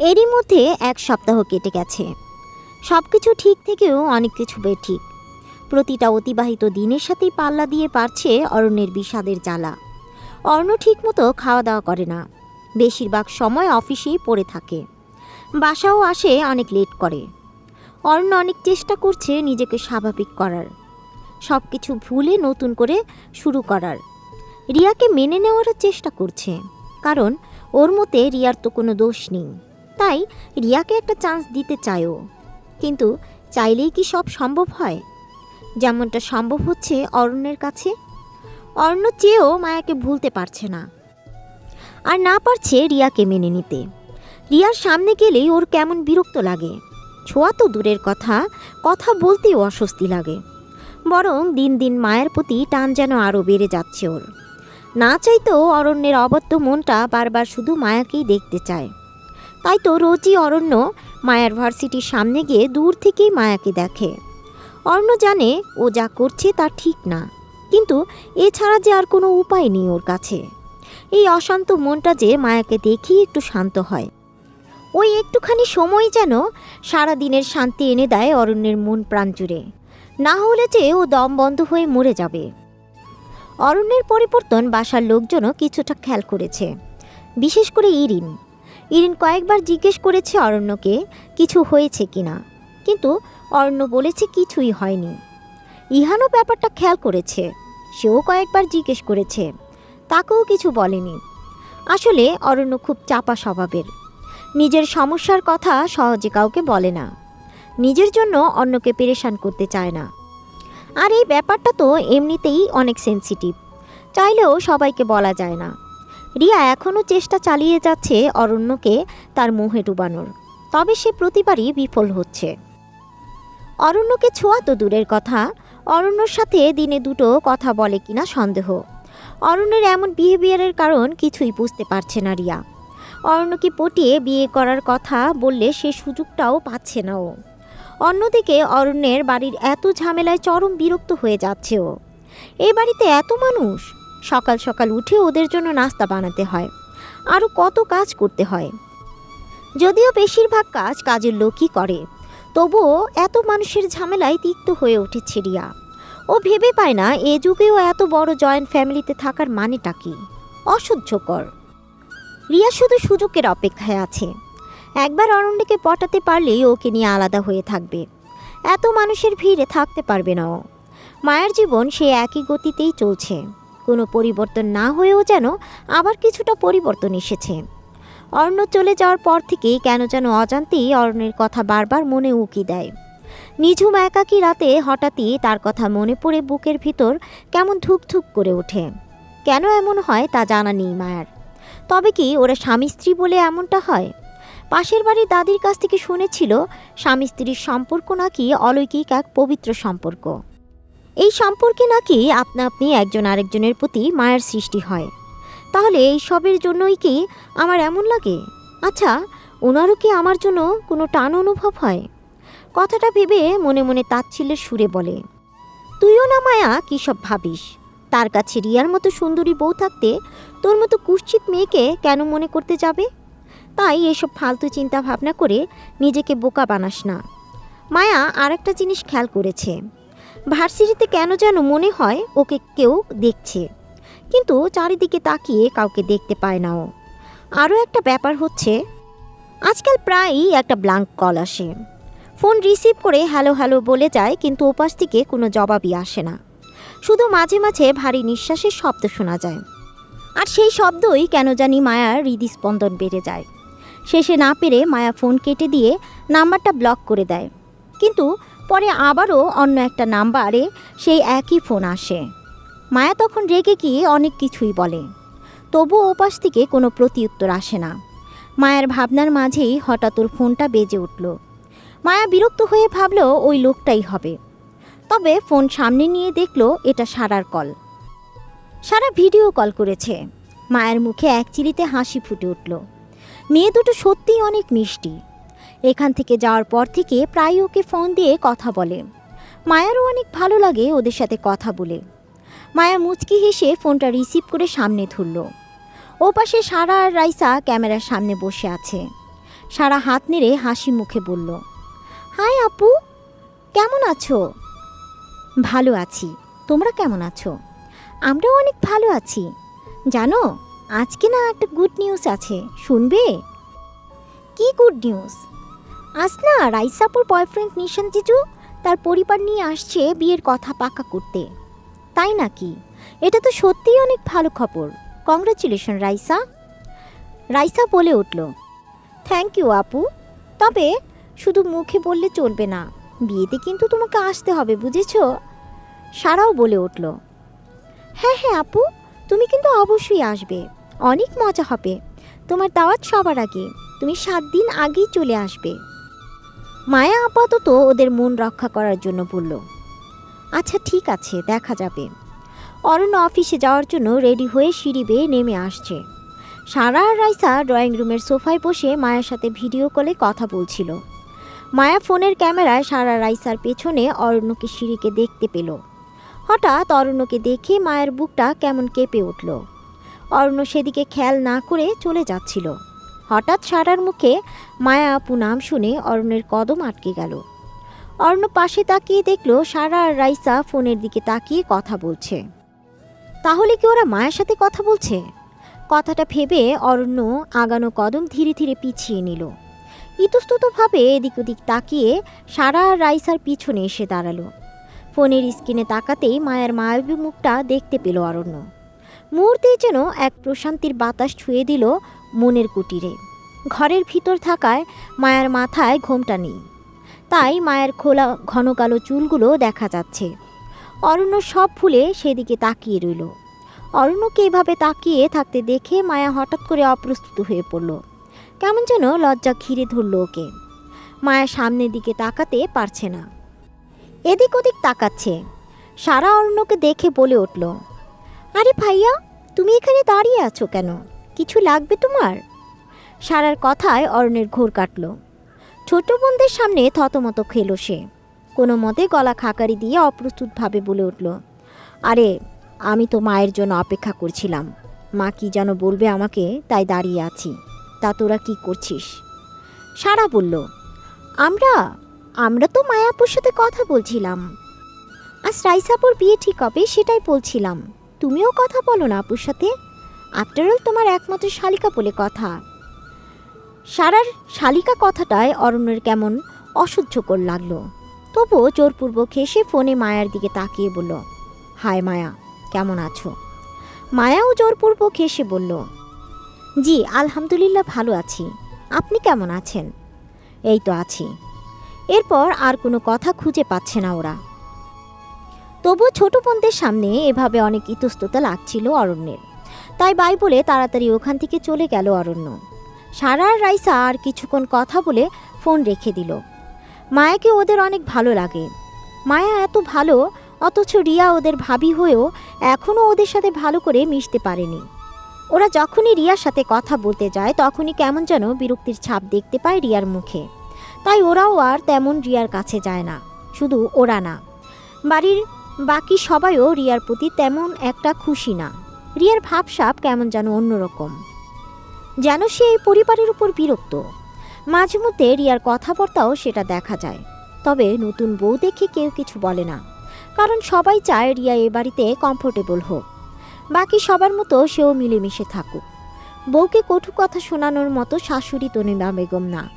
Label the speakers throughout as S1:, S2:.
S1: এরই মধ্যে এক সপ্তাহ কেটে গেছে। সব কিছু ঠিক থেকেও অনেক কিছু বেঠিক প্রতিটা অতিবাহিত দিনের সাথেই পাল্লা দিয়ে পারছে অরণ্যের বিষাদের জ্বালা। অর্ণ ঠিকমতো খাওয়া দাওয়া করে না। বেশিরভাগ সময় অফিসেই পড়ে থাকে। বাসাও আসে অনেক লেট করে। অর্ণ অনেক চেষ্টা করছে নিজেকে স্বাভাবিক করার। সব কিছু ভুলে নতুন করে শুরু করার। রিয়াকে মেনে নেওয়ার চেষ্টা করছে। কারণ ওর মতে রিয়ার তো কোনো দোষ নেই। তাই রিয়াকে একটা চান্স দিতে চায়ও। কিন্তু চাইলেই কি সব সম্ভব হয়? যেমনটা সম্ভব হচ্ছে অরণ্যের কাছে। অরণ্য চেয়েও মায়াকে ভুলতে পারছে না। আর না পারছে রিয়াকে মেনে নিতে। রিয়ার সামনে গেলেই ওর কেমন বিরক্ত লাগে। ছোঁয়া তো দূরের কথা কথা বলতেও অস্বস্তি লাগে। বরং দিন দিন মায়ের প্রতি টান যেন আরও বেড়ে যাচ্ছে ওর। না চাইতেও অরণ্যের অবদ্ধ মনটা বারবার শুধু মায়াকেই দেখতে চায়। তাই তো রোজই অরণ্য মায়ার ভার্সিটির সামনে গিয়ে দূর থেকেই মায়াকে দেখে। অরণ্য জানে ও যা করছে তা ঠিক না, কিন্তু এছাড়া যে আর কোনো উপায় নেই ওর কাছে। এই অশান্ত মনটা যে মায়াকে দেখি একটু শান্ত হয়। ওই একটুখানি সময় যেন সারা দিনের শান্তি এনে দেয় অরণ্যের মন প্রাণ জুড়ে। না হলে যে ও দম বন্ধ হয়ে মরে যাবে। অরণ্যের পরিবর্তন বাসার লোকজনও কিছুটা খেয়াল করেছে, বিশেষ করে ইরিন। ইরিন কয়েকবার জিজ্ঞেস করেছে অরণ্যকে কিছু হয়েছে কিনা কিন্তু অরণ্য বলেছে কিছুই হয়নি। ইহানও ব্যাপারটা খেয়াল করেছে। সেও কয়েকবার জিজ্ঞেস করেছে। তাকেও কিছু বলেনি। আসলে অরণ্য খুব চাপা স্বভাবের। নিজের সমস্যার কথা সহজে কাউকে বলে না। নিজের জন্য অন্যকে পেরেশান করতে চায় না। আর এই ব্যাপারটা তো এমনিতেই অনেক সেন্সিটিভ চাইলেও সবাইকে বলা যায় না। রিয়া এখনও চেষ্টা চালিয়ে যাচ্ছে অরণ্যকে তার মোহে ডুবানোর। তবে সে প্রতিবারই বিফল হচ্ছে। অরণ্যকে ছোঁয়া তো দূরের কথা। অরণ্যর সাথে দিনে দুটো কথা বলে কিনা সন্দেহ। অরণ্যের এমন বিহেভিয়ারের কারণ কিছুই বুঝতে পারছে না রিয়া। অরণ্যকে পটিয়ে বিয়ে করার কথা বললে সে সুযোগটাও পাচ্ছে না ও। অন্যদিকে অরণ্যের বাড়ির এত ঝামেলায় চরম বিরক্ত হয়ে যাচ্ছে ও। এ বাড়িতে এত মানুষ? সকাল সকাল উঠে ওদের জন্য নাস্তা বানাতে হয়। আরও কত কাজ করতে হয়। যদিও বেশিরভাগ কাজ কাজের লোকই করে, তবুও এত মানুষের ঝামেলায় তিক্ত হয়ে উঠেছে রিয়া। ও ভেবে পায় না এ যুগেও এত বড় জয়েন্ট ফ্যামিলিতে থাকার মানেটা কি। অসহ্যকর। রিয়া শুধু সুযোগের অপেক্ষায় আছে। একবার অরণ্যকে পটাতে পারলেই ওকে নিয়ে আলাদা হয়ে থাকবে। এত মানুষের ভিড়ে থাকতে পারবে না ও। মায়ের জীবন সে একই গতিতেই চলছে। কোনো পরিবর্তন না হয়েও যেন আবার কিছুটা পরিবর্তন এসেছে। অর্ণ চলে যাওয়ার পর থেকেই কেন যেন অজান্তেই অরণ্যের কথা বারবার মনে উকি দেয়। নিঝুম একাকী রাতে হঠাৎই তার কথা মনে পড়ে বুকের ভিতর কেমন ধুকধুক করে ওঠে। কেন এমন হয় তা জানা নেই মায়ার। তবে কি ওরা স্বামী স্ত্রী বলে এমনটা হয়? পাশের বাড়ির দাদির কাছ থেকে শুনেছিল, স্বামী স্ত্রীর সম্পর্ক নাকি অলৌকিক এক পবিত্র সম্পর্ক। এই সম্পর্কে নাকি আপনা আপনি একজন আরেকজনের প্রতি মায়ের সৃষ্টি হয়। তাহলে এই সবের জন্যই কি আমার এমন লাগে? আচ্ছা ওনারও কি আমার জন্য কোনো টান অনুভব হয়? কথাটা ভেবে মনে মনে তাচ্ছিল্যের সুরে বলে, তুইও না মায়া, কী সব ভাবিস? তার কাছে রিয়ার মতো সুন্দরী বউ থাকতে তোর মতো কুশ্চিত মেয়েকে কেন মনে করতে যাবে? তাই এসব ফালতু চিন্তা ভাবনা করে নিজেকে বোকা বানাস না। মায়া আরেকটা জিনিস খেয়াল করেছে ভার্সিটিতে কেন যেন মনে হয় ওকে কেউ দেখছে। কিন্তু চারিদিকে তাকিয়ে কাউকে দেখতে পায় না ও। আরও একটা ব্যাপার হচ্ছে, আজকাল প্রায়ই একটা ব্লাঙ্ক কল আসে। ফোন রিসিভ করে হ্যালো হ্যালো বলে যায়, কিন্তু ওপাশ থেকে কোনো জবাবই আসে না। শুধু মাঝে মাঝে ভারী নিঃশ্বাসের শব্দ শোনা যায়। আর সেই শব্দই কেন জানি মায়ার হৃদস্পন্দন বেড়ে যায়। শেষে না পেরে মায়া ফোন কেটে দিয়ে নাম্বারটা ব্লক করে দেয়। কিন্তু পরে আবারও অন্য একটা নাম্বারে সেই একই ফোন আসে। মায়া তখন রেগে গিয়ে অনেক কিছুই বলে। তবু ওপাশ থেকে কোনো প্রতিউত্তর আসে না। মায়ের ভাবনার মাঝেই হঠাৎ ওর ফোনটা বেজে উঠল। মায়া বিরক্ত হয়ে ভাবল ওই লোকটাই হবে। তবে ফোন সামনে নিয়ে দেখল এটা সারার কল। সারা ভিডিও কল করেছে। মায়ের মুখে এক চিরিতে হাসি ফুটে উঠল। মেয়ে দুটো সত্যিই অনেক মিষ্টি। এখান থেকে যাওয়ার পর থেকে প্রায় ওকে ফোন দিয়ে কথা বলে। মায়ারও অনেক ভালো লাগে ওদের সাথে কথা বলে। মায়া মুচকি হেসে ফোনটা রিসিভ করে সামনে ধরল। ও পাশে সারা আর রাইসা ক্যামেরার সামনে বসে আছে। সারা হাত নেড়ে হাসি মুখে বলল, হাই আপু, কেমন আছো? ভালো আছি। তোমরা কেমন আছো? আমরাও অনেক ভালো আছি। জানো, আজকে না একটা গুড নিউজ আছে, শুনবে? কি গুড নিউজ আজ না রাইসাপুর বয়ফ্রেন্ড নিশান জিজু তার পরিবার নিয়ে আসছে বিয়ের কথা পাকা করতে। তাই নাকি? এটা তো সত্যিই অনেক ভালো খবর। কংগ্রাচুলেশন রাইসা। রাইসা বলে উঠল থ্যাংক ইউ আপু। তবে শুধু মুখে বললে চলবে না, বিয়েতে কিন্তু তোমাকে আসতে হবে, বুঝেছ? সারাও বলে উঠল হ্যাঁ হ্যাঁ আপু, তুমি কিন্তু অবশ্যই আসবে। অনেক মজা হবে। তোমার দাওয়াত সবার আগে। তুমি সাত দিন আগেই চলে আসবে। মায়া আপাতত ওদের মন রক্ষা করার জন্য বলল আচ্ছা ঠিক আছে, দেখা যাবে। অরণ্য অফিসে যাওয়ার জন্য রেডি হয়ে সিঁড়ি বেয়ে নেমে আসছে। সারা আর রাইসা ড্রয়িং রুমের সোফায় বসে মায়ের সাথে ভিডিও কলে কথা বলছিল। মায়া ফোনের ক্যামেরায় সারা রাইসার পেছনে অরণ্যকে সিঁড়িকে দেখতে পেল। হঠাৎ অরণ্যকে দেখে মায়ের বুকটা কেমন কেঁপে উঠল। অরণ্য সেদিকে খেয়াল না করে চলে যাচ্ছিল। হঠাৎ সারার মুখে মায়া আপু নাম শুনে অরণ্যের কদম আটকে গেল। অরণ্য পাশে তাকিয়ে দেখল সারা আর রাইসা ফোনের দিকে তাকিয়ে কথা বলছে। তাহলে কি ওরা মায়ের সাথে কথা বলছে? কথাটা ভেবে অরণ্য আগানো কদম ধীরে ধীরে পিছিয়ে নিল। ইতস্ততভাবে এদিক ওদিক তাকিয়ে সারা আর রাইসার পিছনে এসে দাঁড়াল। ফোনের স্ক্রিনে তাকাতেই মায়ের মায়াবী মুখটা দেখতে পেল অরণ্য মুহূর্তেই যেন এক প্রশান্তির বাতাস ছুঁয়ে দিল মনের কুটিরে। ঘরের ভিতর থাকায় মায়ের মাথায় ঘোমটা নেই। তাই মায়ের খোলা ঘন কালো চুলগুলো দেখা যাচ্ছে। অরণ্য সব ভুলে সেদিকে তাকিয়ে রইল। অরণ্যকে এভাবে তাকিয়ে থাকতে দেখে মায়া হঠাৎ করে অপ্রস্তুত হয়ে পড়ল। কেমন যেন লজ্জা ঘিরে ধরল ওকে। মায়া সামনের দিকে তাকাতে পারছে না। এদিক ওদিক তাকাচ্ছে। সারা অরণ্যকে দেখে বলে উঠল, আরে ভাইয়া, তুমি এখানে দাঁড়িয়ে আছো কেন? কিছু লাগবে তোমার? সারার কথায় অরণ্যের ঘোর কাটল। ছোট বোনদের সামনে থতমত খেলো সে। কোনো মতে গলা খাকারি দিয়ে অপ্রস্তুতভাবে বলে উঠল, আরে, আমি তো মায়ের জন্য অপেক্ষা করছিলাম। মা কি যেন বলবে আমাকে, তাই দাঁড়িয়ে আছি। তা তোরা কি করছিস? সারা বলল, আমরা আমরা তো মায়াপুর সাথে কথা বলছিলাম। আজ রাইসাপুর বিয়ে ঠিক হবে সেটাই বলছিলাম। তুমিও কথা বলো না আপুর সাথে। আফটারঅল তোমার একমাত্র শালিকা বলে কথা। সারার শালিকা কথাটায় অরণ্যের কেমন অসহ্যকর লাগল। তবুও জোরপূর্বক হেসে ফোনে মায়ার দিকে তাকিয়ে বলল, হায় মায়া, কেমন আছো? মায়াও জোরপূর্বক হেসে বলল, জি, আলহামদুলিল্লাহ ভালো আছি। আপনি কেমন আছেন? এই তো আছি। এরপর আর কোনো কথা খুঁজে পাচ্ছে না ওরা। তবু ছোট বোনদের সামনে এভাবে অনেক ইতস্ততা লাগছিল অরণ্যের। তাই বাই বলে তাড়াতাড়ি ওখান থেকে চলে গেল অরণ্য। সারা আর রাইসা আর কিছুক্ষণ কথা বলে ফোন রেখে দিল। মায়াকে ওদের অনেক ভালো লাগে। মায়া এত ভালো, অথচ রিয়া ওদের ভাবি হয়েও এখনও ওদের সাথে ভালো করে মিশতে পারেনি। ওরা যখনই রিয়ার সাথে কথা বলতে যায়, তখনই কেমন যেন বিরক্তির ছাপ দেখতে পায় রিয়ার মুখে। তাই ওরাও আর তেমন রিয়ার কাছে যায় না, শুধু ওরা না। বাড়ির বাকি সবাইও রিয়ার প্রতি তেমন একটা খুশি না। রিয়ার ভাবসাপ কেমন যেন অন্যরকম। যেন সে এই পরিবারের উপর বিরক্ত। মাঝে মধ্যে রিয়ার কথাবার্তাও সেটা দেখা যায়। তবে নতুন বউ দেখে কেউ কিছু বলে না। কারণ সবাই চায় রিয়া এ বাড়িতে কমফোর্টেবল হোক। বাকি সবার মতো সেও মিলেমিশে থাকুক। বউকে কটু কথা শোনানোর মতো শাশুড়ি তনিমা বেগম না।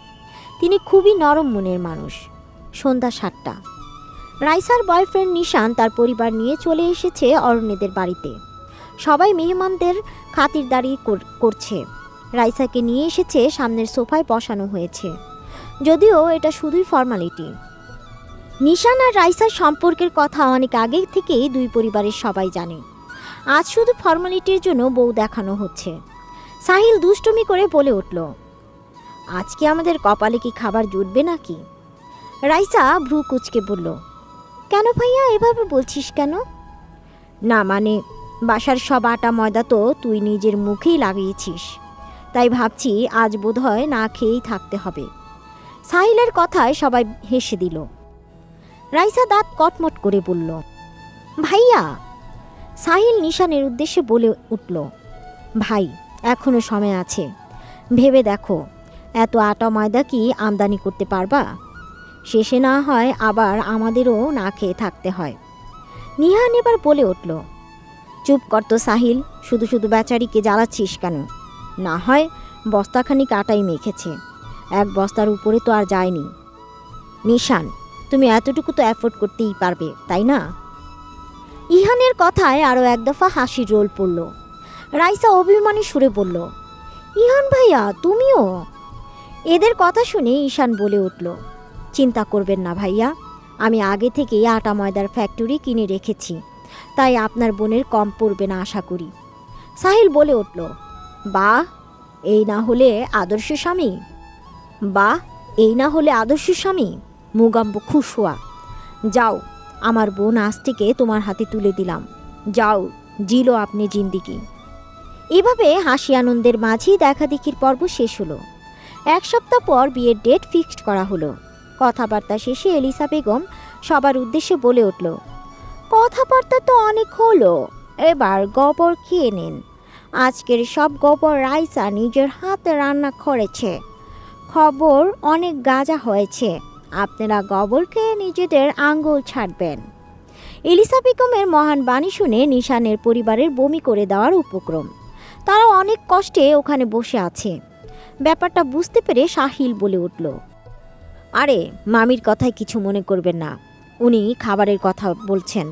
S1: তিনি খুবই নরম মনের মানুষ। সন্ধ্যা সাতটা। রাইসার বয়ফ্রেন্ড নিশান তার পরিবার নিয়ে চলে এসেছে অরণ্যদের বাড়িতে। সবাই মেহমানদের খাতিরদারি কর- করছে। রাইসাকে নিয়ে এসেছে সামনের সোফায় বসানো হয়েছে। যদিও এটা শুধুই ফর্মালিটি। নিশান আর রাইসার সম্পর্কের কথা অনেক আগে থেকেই দুই পরিবারের সবাই জানে। আজ শুধু ফর্মালিটির জন্য বউ দেখানো হচ্ছে। সাহিল দুষ্টুমি করে বলে উঠল, আজকে আমাদের কপালে কি খাবার জুটবে নাকি? রাইসা ভ্রু কুচকে বলল, কেন ভাইয়া, এভাবে বলছিস কেন? না মানে বাসার সব আটা ময়দা তো তুই নিজের মুখেই লাগিয়েছিস। তাই ভাবছি আজ বোধহয় না খেয়েই থাকতে হবে। সাহিলের কথায় সবাই হেসে দিল। রাইসা দাঁত কটমট করে বলল, ভাইয়া! সাহিল নিশানের উদ্দেশ্যে বলে উঠল, ভাই, এখনও সময় আছে। ভেবে দেখো, এত আটা ময়দা কি আমদানি করতে পারবা? শেষে না হয় আবার আমাদেরও না খেয়ে থাকতে হয়। নিহান এবার বলে উঠল চুপ কর তো সাহিল, শুধু শুধু বেচারিকে জ্বালাচ্ছিস কেন? না হয় বস্তাখানি কাটাই মেখেছে। এক বস্তার উপরে তো আর যায়নি। নিশান, তুমি এতটুকু তো অ্যাফোর্ড করতেই পারবে, তাই না? ইহানের কথায় আরও এক দফা হাসির রোল পড়ল। রাইসা অভিমানী সুরে বলল, ইহান ভাইয়া, তুমিও? এদের কথা শুনে ঈশান বলে উঠল, চিন্তা করবেন না ভাইয়া, আমি আগে থেকেই আটা ময়দার ফ্যাক্টরি কিনে রেখেছি। তাই আপনার বোনের কম পড়বে না, আশা করি। সাহিল বলে উঠল বাহ এই না হলে আদর্শ স্বামী? বাহ এই না হলে আদর্শ স্বামী? মুগাম্ব খুশ হওয়া যাও, আমার বোন আজ থেকে তোমার হাতে তুলে দিলাম। যাও, জিলো আপনি জিন্দিগি। এভাবে হাসি আনন্দের মাঝেই দেখাদেখির পর্ব শেষ হলো। এক সপ্তাহ পর বিয়ের ডেট ফিক্সড করা হলো। কথাবার্তা শেষে এলিসা বেগম সবার উদ্দেশ্যে বলে উঠল কথাবার্তা তো অনেক হলো। এবার গোবর খেয়ে নিন। আজকের সব গোবর রাইসা নিজের হাতে রান্না করেছে। খবর অনেক গাজা হয়েছে। আপনারা গোবর খেয়ে নিজেদের আঙ্গুল ছাড়বেন। এলিসা বেগমের মহান বাণী শুনে নিশানের পরিবারের বমি করে দেওয়ার উপক্রম। তারা অনেক কষ্টে ওখানে বসে আছে। ব্যাপারটা বুঝতে পেরে সাহিল বলে উঠল, আরে, মামির কথায় কিছু মনে করবেন না। উনি খাবারের কথা বলছেন।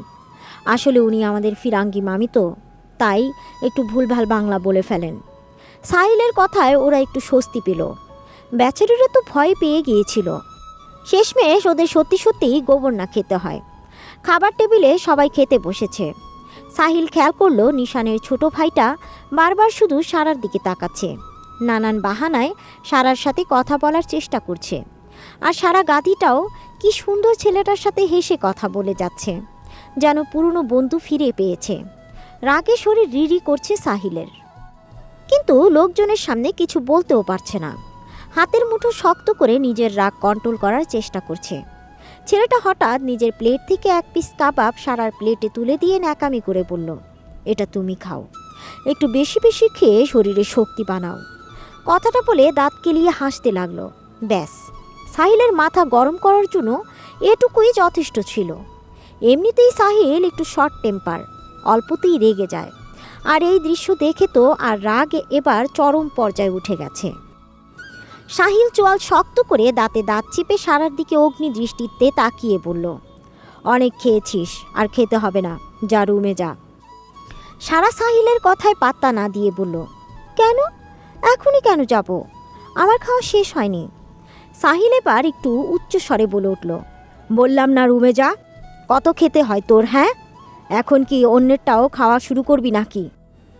S1: আসলে উনি আমাদের ফিরাঙ্গি মামি তো, তাই একটু ভুলভাল বাংলা বলে ফেলেন। সাহিলের কথায় ওরা একটু স্বস্তি পেল। ব্যাচেলরা তো ভয় পেয়ে গিয়েছিল। শেষমেশ ওদের সত্যি সত্যিই গোবর না খেতে হয়। খাবার টেবিলে সবাই খেতে বসেছে। সাহিল খেয়াল করল নিশানের ছোট ভাইটা বারবার শুধু সারার দিকে তাকাচ্ছে। নানান বাহানায় সারার সাথে কথা বলার চেষ্টা করছে। আর সারা গাধিটাও কি সুন্দর ছেলেটার সাথে হেসে কথা বলে যাচ্ছে। যেন পুরনো বন্ধু ফিরে পেয়েছে। রাগে শরীর রিরি করছে সাহিলের। কিন্তু লোকজনের সামনে কিছু বলতেও পারছে না। হাতের মুঠো শক্ত করে নিজের রাগ কন্ট্রোল করার চেষ্টা করছে। ছেলেটা হঠাৎ নিজের প্লেট থেকে এক পিস কাবাব সারার প্লেটে তুলে দিয়ে ন্যাকামি করে বলল, এটা তুমি খাও। একটু বেশি বেশি খেয়ে শরীরে শক্তি বানাও। কথাটা বলে দাঁত কেলিয়ে হাসতে লাগল। ব্যাস, সাহিলের মাথা গরম করার জন্য এটুকুই যথেষ্ট ছিল। এমনিতেই সাহিল একটু শর্ট টেম্পার অল্পতেই রেগে যায়। আর এই দৃশ্য দেখে তো আর রাগ এবার চরম পর্যায়ে উঠে গেছে। সাহিল চোয়াল শক্ত করে দাঁতে দাঁত চিপে সারার দিকে অগ্নি দৃষ্টিতে তাকিয়ে বলল, অনেক খেয়েছিস, আর খেতে হবে না, যা রুমে যা। সারা সাহিলের কথায় পাত্তা না দিয়ে বলল, কেন? এখনই কেন যাব? আমার খাওয়া শেষ হয়নি। সাহিল এবার একটু উচ্চ স্বরে বলে উঠল, বললাম না রুমে যা। কত খেতে হয় তোর হ্যাঁ? এখন কি অন্যেরটাও খাওয়া শুরু করবি নাকি?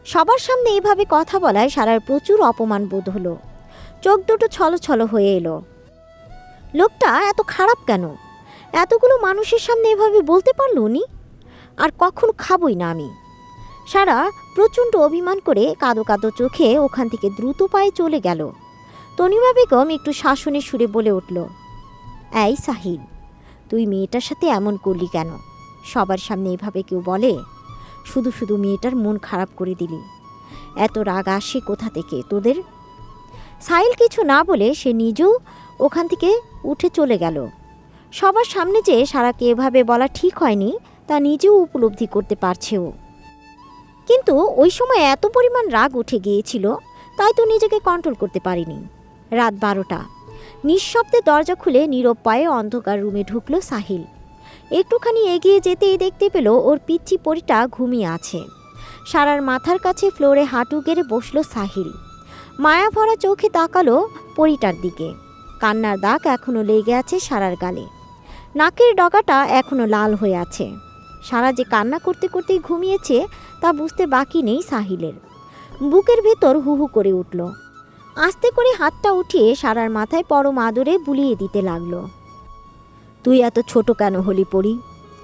S1: সবার সামনে এভাবে কথা বলায় সারার প্রচুর অপমান বোধ হলো। চোখ দুটো ছলো ছলো হয়ে এলো। লোকটা এত খারাপ কেন? এতগুলো মানুষের সামনে এভাবে বলতে পারল উনি? আর কখন খাবই না আমি? সারা প্রচণ্ড অভিমান করে কাদো কাদো চোখে ওখান থেকে দ্রুত পায়ে চলে গেল। তনিমা বেগম একটু শাসনের সুরে বলে উঠল, এই সাহিল তুই মেয়েটার সাথে এমন করলি কেন? সবার সামনে এভাবে কেউ বলে? শুধু শুধু মেয়েটার মন খারাপ করে দিলি। এত রাগ আসে কোথা থেকে তোদের? সাইল কিছু না বলে সে নিজেও ওখান থেকে উঠে চলে গেল। সবার সামনে যে সারাকে এভাবে বলা ঠিক হয়নি, তা নিজেও উপলব্ধি করতে পারছে ও কিন্তু ওই সময় এত পরিমাণ রাগ উঠে গিয়েছিল, তাই তো নিজেকে কন্ট্রোল করতে পারিনি। রাত বারোটা। নিঃশব্দে দরজা খুলে নীরব পায়ে অন্ধকার রুমে ঢুকলো সাহিল। একটুখানি এগিয়ে যেতেই দেখতে পেল ওর পিচ্ছি পরিটা ঘুমিয়ে আছে। সারার মাথার কাছে ফ্লোরে হাঁটু গেড়ে বসল সাহিল। মায়া ভরা চোখে তাকালো পরিটার দিকে। কান্নার দাগ এখনও লেগে আছে সারার গালে। নাকের ডগাটা এখনও লাল হয়ে আছে। সারা যে কান্না করতে করতেই ঘুমিয়েছে তা বুঝতে বাকি নেই সাহিলের। বুকের ভেতর হু হু করে উঠল। আস্তে করে হাতটা উঠিয়ে সারার মাথায় পরম আদরে বুলিয়ে দিতে লাগল। তুই এত ছোট কেন হলি পড়ি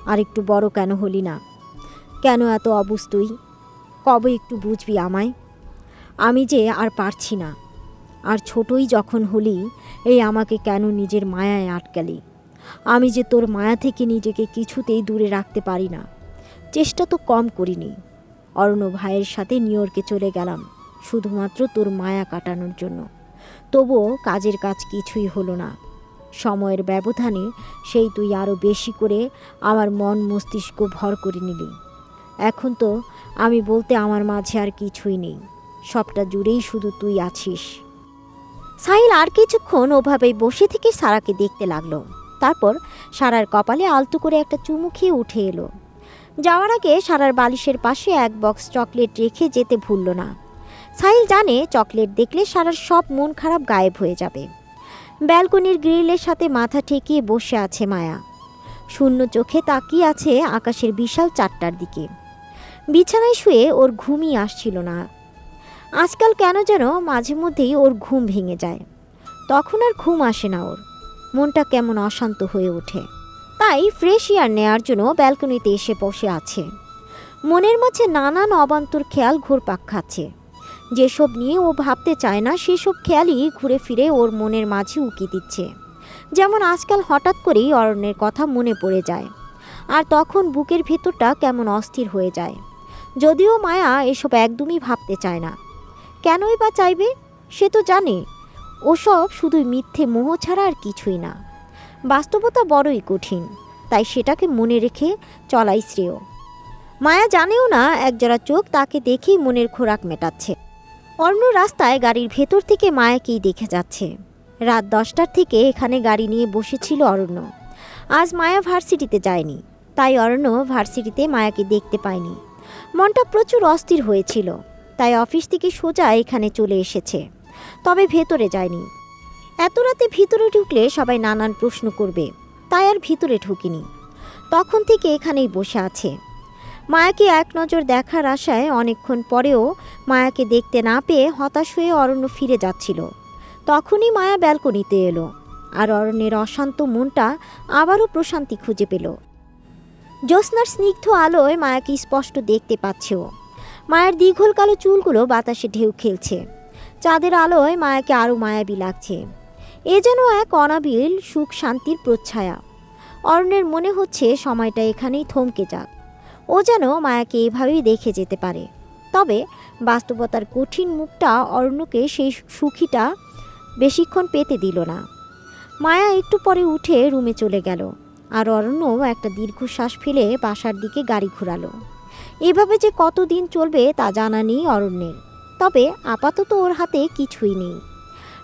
S1: আর একটু বড় কেন হলি না? কেন এত অবুজ কবে একটু বুঝবি আমায়? আমি যে আর পারছি না। আর ছোটই যখন হলি, এই আমাকে কেন নিজের মায়ায় আটকালি? আমি যে তোর মায়া থেকে নিজেকে কিছুতেই দূরে রাখতে পারি না। চেষ্টা তো কম করিনি। অরণ্য ভাইয়ের সাথে নিউ ইয়র্কে চলে গেলাম। শুধুমাত্র তোর মায়া কাটানোর জন্য। তবুও কাজের কাজ কিছুই হলো না। সময়ের ব্যবধানে সেই তুই আরও বেশি করে আমার মন মস্তিষ্ক ভর করে নিলি। এখন তো আমি বলতে আমার মাঝে আর কিছুই নেই। সবটা জুড়েই শুধু তুই আছিস। সাহিল আর কিছুক্ষণ ওভাবেই বসে থেকে সারাকে দেখতে লাগল। তারপর সারার কপালে আলতো করে একটা চুমু খেয়ে উঠে এলো। যাওয়ার আগে সারার বালিশের পাশে এক বক্স চকলেট রেখে যেতে ভুলল না। সাহিল জানে চকলেট দেখলে সারার সব মন খারাপ গায়েব হয়ে যাবে। ব্যালকনির গ্রিলের সাথে মাথা ঠেকিয়ে বসে আছে মায়া। শূন্য চোখে তাকিয়ে আছে আকাশের বিশাল চারটার দিকে। বিছানায় শুয়ে ওর ঘুমই আসছিল না। আজকাল কেন যেন মাঝে মধ্যেই ওর ঘুম ভেঙে যায়। তখন আর ঘুম আসে না ওর। মনটা কেমন অশান্ত হয়ে ওঠে। তাই ফ্রেশ এয়ার নেয়ার জন্য ব্যালকনিতে এসে বসে আছে। মনের মাঝে নানান অবান্তর খেয়াল ঘুরপাক খাচ্ছে। যেসব নিয়ে ও ভাবতে চায় না, সেসব খেয়ালই ঘুরে ফিরে ওর মনের মাঝে উকি দিচ্ছে। যেমন আজকাল হঠাৎ করেই অরণ্যের কথা মনে পড়ে যায়, আর তখন বুকের ভেতরটা কেমন অস্থির হয়ে যায়। যদিও মায়া এসব একদমই ভাবতে চায় না। কেনই বা চাইবে? সে তো জানে, ওসব শুধু মিথ্যে মোহ ছাড়া আর কিছুই না। বাস্তবতা বড়ই কঠিন, তাই সেটাকে মনে রেখে চলাই শ্রেয়। মায়া জানেও না, একজোড়া চোখ তাকে দেখেই মনের খোরাক মেটাচ্ছে। অন্য রাস্তায় গাড়ির ভেতর থেকে মায়াকেই দেখে যাচ্ছে। রাত দশটার থেকে এখানে গাড়ি নিয়ে বসেছিল অরণ্য। আজ মায়া ভার্সিটিতে যায়নি, তাই অরণ্য ভার্সিটিতে মায়াকে দেখতে পায়নি। মনটা প্রচুর অস্থির হয়েছিল, তাই অফিস থেকে সোজা এখানে চলে এসেছে, তবে ভেতরে যায়নি। এত রাতে ভিতরে ঢুকলে সবাই নানান প্রশ্ন করবে, তাই আর ভিতরে ঢুকিনি। তখন থেকে এখানেই বসে আছে। মায়াকে এক নজর দেখার আশায় অনেকক্ষণ পরেও মায়াকে দেখতে না পেয়ে হতাশ হয়ে অরণ্য ফিরে যাচ্ছিল। তখনই মায়া ব্যালকনিতে এলো আর অরণ্যের অশান্ত মনটা আবারও প্রশান্তি খুঁজে পেল। জ্যোৎস্নার স্নিগ্ধ আলোয় মায়াকে স্পষ্ট দেখতে পাচ্ছে ও মায়ের দীঘল কালো চুলগুলো বাতাসে ঢেউ খেলছে। চাঁদের আলোয় মায়াকে আরও মায়াবী লাগছে। এ যেন এক অনাবিল সুখ শান্তির প্রচ্ছায়া। অরণ্যের মনে হচ্ছে সময়টা এখানেই থমকে যাক। ও যেন মায়াকে এভাবেই দেখে যেতে পারে। তবে বাস্তবতার কঠিন মুখটা অরণ্যকে সেই সুখীটা বেশিক্ষণ পেতে দিল না। মায়া একটু পরে উঠে রুমে চলে গেল আর অরণ্য একটা দীর্ঘশ্বাস ফেলে বাসার দিকে গাড়ি ঘোরালো। এভাবে যে কতদিন চলবে তা জানা নেই অরণ্যের, তবে আপাতত ওর হাতে কিছুই নেই।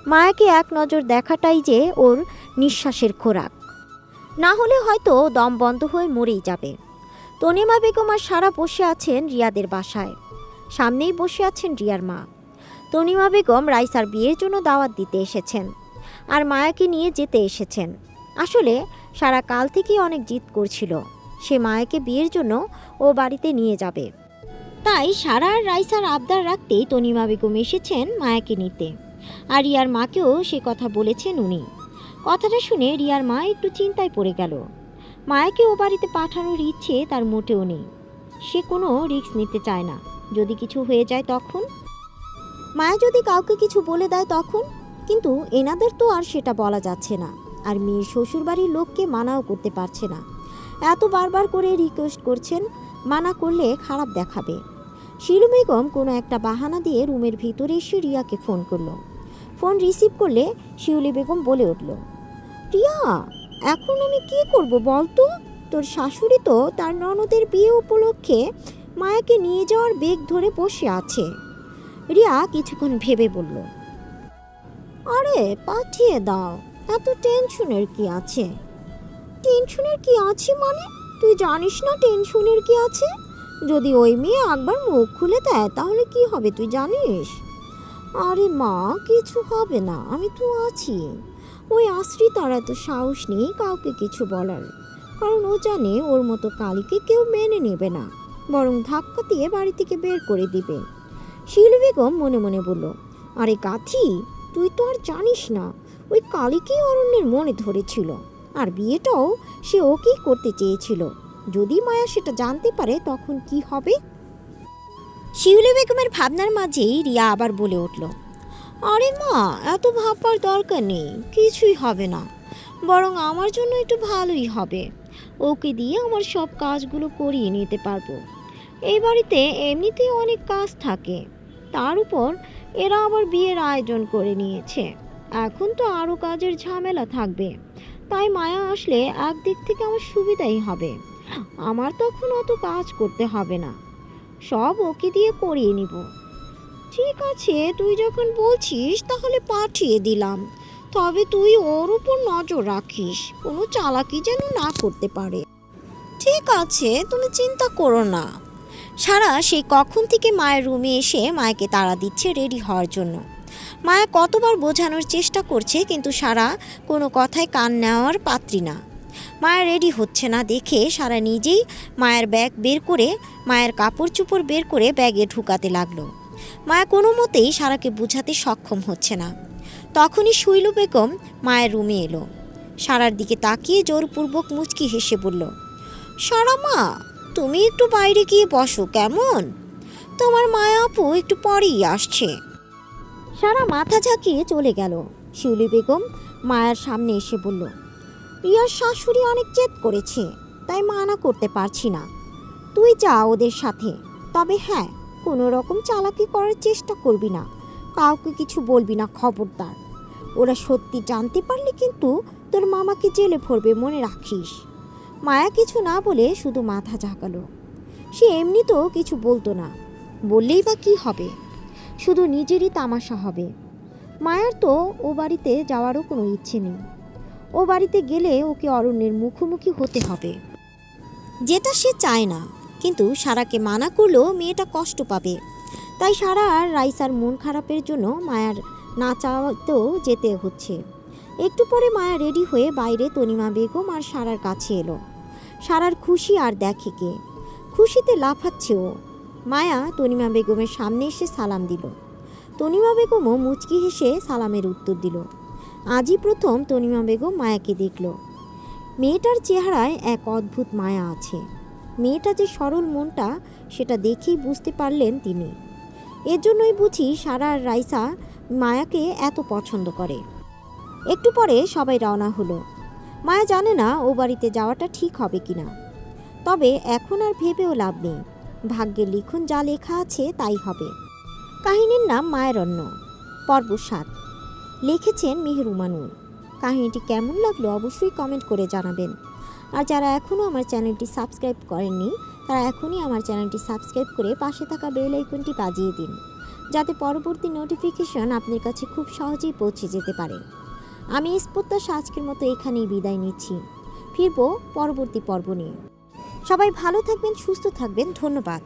S1: মায়াকে এক নজর দেখাটাই যে ওর নিঃশ্বাসের খোরাক। না হলে হয়তো দম বন্ধ হয়ে মরেই যাবে। তনিমা বেগম আর সারা বসে আছেন রিয়াদের বাসায়। সামনেই বসে আছেন রিয়ার মা। তনিমা বেগম রাইসার বিয়ের জন্য দাওয়াত দিতে এসেছেন আর মায়াকে নিয়ে যেতে এসেছেন। আসলে সারা কাল থেকেই অনেক জিদ করছিল। সে মায়াকে বিয়ের জন্য ও বাড়িতে নিয়ে যাবে। তাই সারা রাইসার আবদার রাখতেই তনিমা বেগম এসেছেন মায়াকে নিতে। আর রিয়ার মাকেও সে কথা বলেছেন উনি। কথাটা শুনে রিয়ার মা একটু চিন্তায় পড়ে গেল। মায়াকে ও বাড়িতে পাঠানোর ইচ্ছে তার মোটেও নেই। সে কোনো রিস্ক নিতে চায় না। যদি কিছু হয়ে যায় তখন? মায়া যদি কাউকে কিছু বলে দেয় তখন? কিন্তু এনাদের তো আর সেটা বলা যাচ্ছে না। আর মেয়ের শ্বশুরবাড়ির লোককে মানাও করতে পারছে না। এত বারবার করে রিকোয়েস্ট করছেন, মানা করলে খারাপ দেখাবে। শিলু বেগম কোনো একটা বাহানা দিয়ে রুমের ভিতরে এসে রিয়াকে ফোন করল। ফোন রিসিভ করলে শিউলি বেগম বলে উঠল, রিয়া এখন আমি কি করব বলতো তোর শাশুড়ি তো তার ননদের বিয়ে উপলক্ষে মায়াকে নিয়ে যাওয়ার বেগ ধরে বসে আছে। রিয়া কিছুক্ষণ ভেবে বলল, আরে, পাঠিয়ে দাও। এত টেনশনের কি আছে? টেনশনের কি আছে মানে? তুই জানিস না টেনশনের কি আছে? যদি ওই মেয়ে একবার মুখ খুলে দেয়, তাহলে কি হবে তুই জানিস? আরে মা, কিছু হবে না, আমি তো আছি। ওই আশ্রিতার এত সাহস নেই কাউকে কিছু বলার। কারণ ও জানে ওর মতো কালীকে কেউ মেনে নেবে না। বরং ধাক্কা দিয়ে বাড়ি থেকে বের করে দিবে। শিলু বেগম মনে মনে বলল, আরে কাথি, তুই তো আর জানিস না, ওই কালীকেই অরণ্যের মনে ধরেছিল। আর বিয়েটাও সে ওকেই করতে চেয়েছিল। যদি মায়া সেটা জানতে পারে তখন কি হবে? শিউলি বেগমের ভাবনার মাঝেই রিয়া আবার বলে উঠল আরে মা, এত ভাববার দরকার নেই, কিছুই হবে না। বরং আমার জন্য একটু ভালোই হবে। ওকে দিয়ে আমার সব কাজগুলো করিয়ে নিতে পারব। এই বাড়িতে এমনিতেই অনেক কাজ থাকে। তার উপর এরা আবার বিয়ের আয়োজন করে নিয়েছে। এখন তো আরও কাজের ঝামেলা থাকবে। তাই মায়া আসলে একদিক থেকে আমার সুবিধাই হবে। আমার তখন অত কাজ করতে হবে না। সব ওকে দিয়ে করিয়ে নিব। ঠিক আছে, তুই যখন বলছিস তাহলে পাঠিয়ে দিলাম। তবে তুই ওর উপর নজর রাখিস, কোনো চালাকি যেন না করতে পারে। ঠিক আছে, তুমি চিন্তা করো না। সারা সেই কখন থেকে মায়ের রুমে এসে মায়াকে তাড়া দিচ্ছে রেডি হওয়ার জন্য। মায়া কতবার বোঝানোর চেষ্টা করছে, কিন্তু সারা কোনো কথায় কান নেওয়ার পাত্রী না। মায়া রেডি হচ্ছে না দেখে সারা নিজেই মায়ের ব্যাগ বের করে, মায়ের কাপড় চোপড় বের করে ব্যাগে ঢুকাতে লাগল। মায়া কোনো মতেই সারাকে বোঝাতে সক্ষম হচ্ছে না। তখনই শৈল বেগম মায়ের রুমে এলো। সারার দিকে তাকিয়ে জোরপূর্বক মুচকি হেসে বলল, সারা মা, তুমি একটু বাইরে গিয়ে বসো, কেমন? তোমার মায়া আপু একটু পরেই আসছে। সারা মাথা ঝাঁকিয়ে চলে গেল। শিউলি বেগম মায়ের সামনে এসে বলল, রিয়ার শাশুড়ি অনেক জেদ করেছে, তাই মানা করতে পারছি না। তুই যা ওদের সাথে, তবে হ্যাঁ কোনো রকম চালাকি করার চেষ্টা করবি না। কাউকে কিছু বলবি না, খবরদার। ওরা সত্যি জানতে পারলে কিন্তু তোর মামাকে জেলে ভরবে মনে রাখিস। মায়া কিছু না বলে শুধু মাথা ঝাঁকালো। সে এমনিতেও কিছু বলতো না। বললেই বা কি হবে? শুধু নিজেরই তামাশা হবে। মায়ার তো ও বাড়িতে যাওয়ারও কোনো ইচ্ছে নেই। ও বাড়িতে গেলে ওকে অরণ্যের মুখোমুখি হতে হবে। যেটা সে চায় না। কিন্তু সারাকে মানা করলেও মেয়েটা কষ্ট পাবে। তাই সারা আর রাইসার মন খারাপের জন্য মায়ার না চাওয়াতেও যেতে হচ্ছে। একটু পরে মায়া রেডি হয়ে বাইরে তনিমা বেগম আর সারার কাছে এলো। সারার খুশি আর দেখে কে। খুশিতে লাফাচ্ছে ও। মায়া তনিমা বেগমের সামনে এসে সালাম দিল। তনিমা বেগমও মুচকি হেসে সালামের উত্তর দিল। আজই প্রথম তনিমা বেগম মায়াকে দেখল। মেয়েটার চেহারায় এক অদ্ভুত মায়া আছে। মেয়েটা যে সরল মনটা, সেটা দেখেই বুঝতে পারলেন তিনি। এজন্যই বুঝি সারা রাইসা মায়াকে এত পছন্দ করে। একটু পরে সবাই রওনা হলো। মায়া জানে না ও বাড়িতে যাওয়াটা ঠিক হবে কি না তবে এখন আর ভেবেও লাভ নেই। ভাগ্যের লিখন যা লেখা আছে তাই হবে। কাহিনীর নাম মায়েরণ্য, পর্ব সাত। লিখেছেন মেহরুমানুর কাহিনীটি কেমন লাগল অবশ্যই কমেন্ট করে জানাবেন। আর যারা এখনও আমার চ্যানেলটি সাবস্ক্রাইব করেননি, তারা এখনই আমার চ্যানেলটি সাবস্ক্রাইব করে পাশে থাকা বেল আইকনটি বাজিয়ে দিন, যাতে পরবর্তী নোটিফিকেশন আপনার কাছে খুব সহজেই পৌঁছে যেতে পারে। আমি স্পত্তাস আজকের মতো এখানেই বিদায় নিচ্ছি। ফিরবো পরবর্তী পর্ব নিয়ে। সবাই ভালো থাকবেন, সুস্থ থাকবেন, ধন্যবাদ।